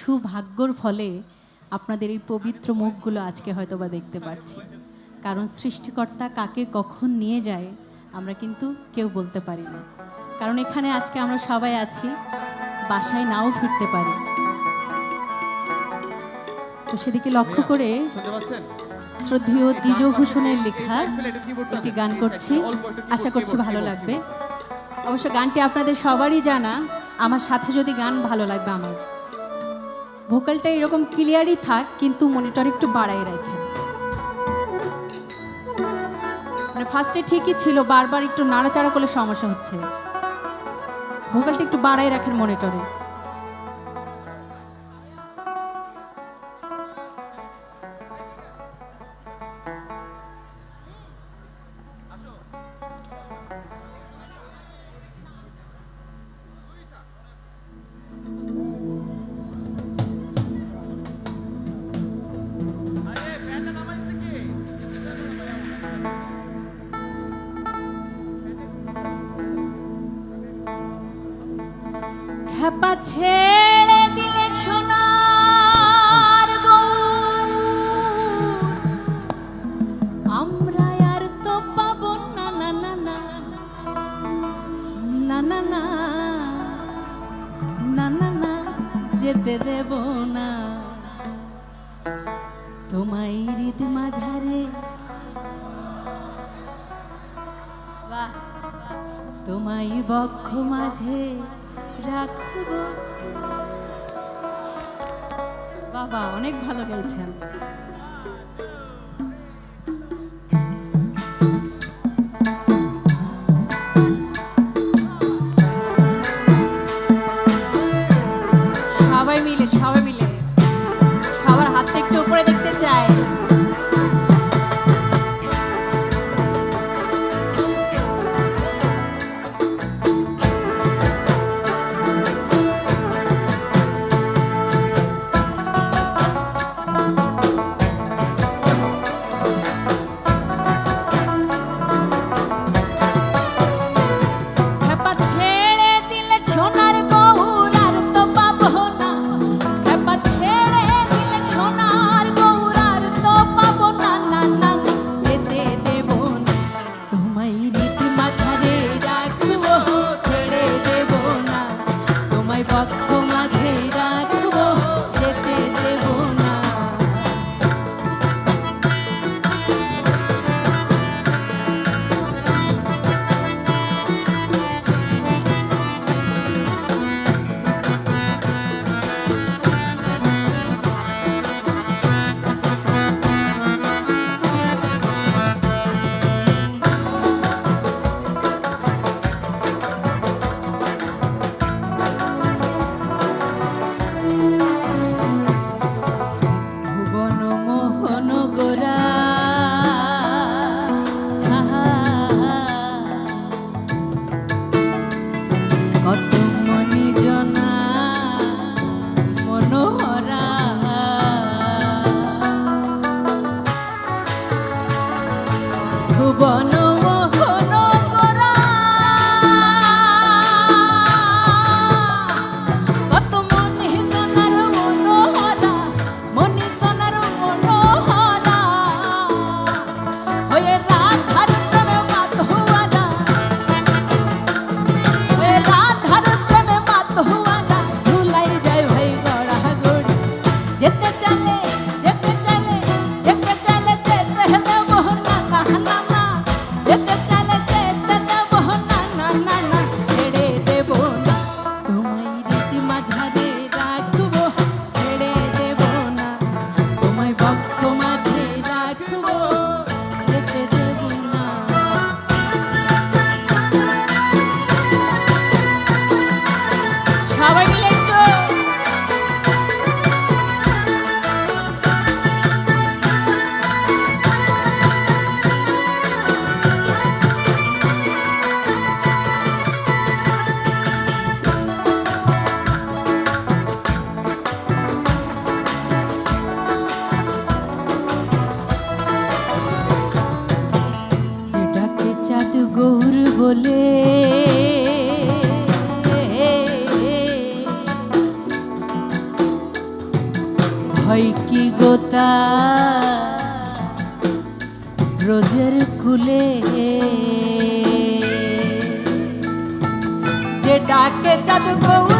সুভাগ্যর ফলে আপনাদের এই পবিত্র মুখগুলো আজকে হয়তো বা দেখতে পাচ্ছি কারণ সৃষ্টিকর্তা কাকে কখন নিয়ে যায় আমরা কিন্তু কেউ বলতে পারি না। কারণ এখানে আজকে আমরা সবাই আছি বাসায় নাও ফিরতে পারি। তো সেদিকে লক্ষ্য করে শ্রদ্ধেয় দ্বিজভূষণের লেখা একটু গান করছি। আশা করছি ভালো লাগবে। অবশ্য গানটি আপনাদের সবারই জানা আমার সাথে যদি গান ভালো লাগবে আমার। ভোকালটা এরকম ক্লিয়ারই থাক, কিন্তু মনিটর একটু বাড়াই রাখেন। মানে ফার্স্টে ঠিকই ছিল, বারবার একটু নাড়াচাড়া করলে সমস্যা হচ্ছে। ভোকালটা একটু বাড়াই রাখেন মনিটরে। খ্যাপা ছেড়ে দিলে সোনার। আমরা আর তো পাবো না না না না না না না না না না যেতে দেব না তোমায় হৃদ মাঝারে তোমায় বক্ষ মাঝে রাখব। বাবা অনেক ভালো গেয়েছেন সবাই মিলে সবাই হয় কি গোতা? রোজের খুলে যে ডাকে চাঁদ বউ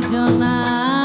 জানি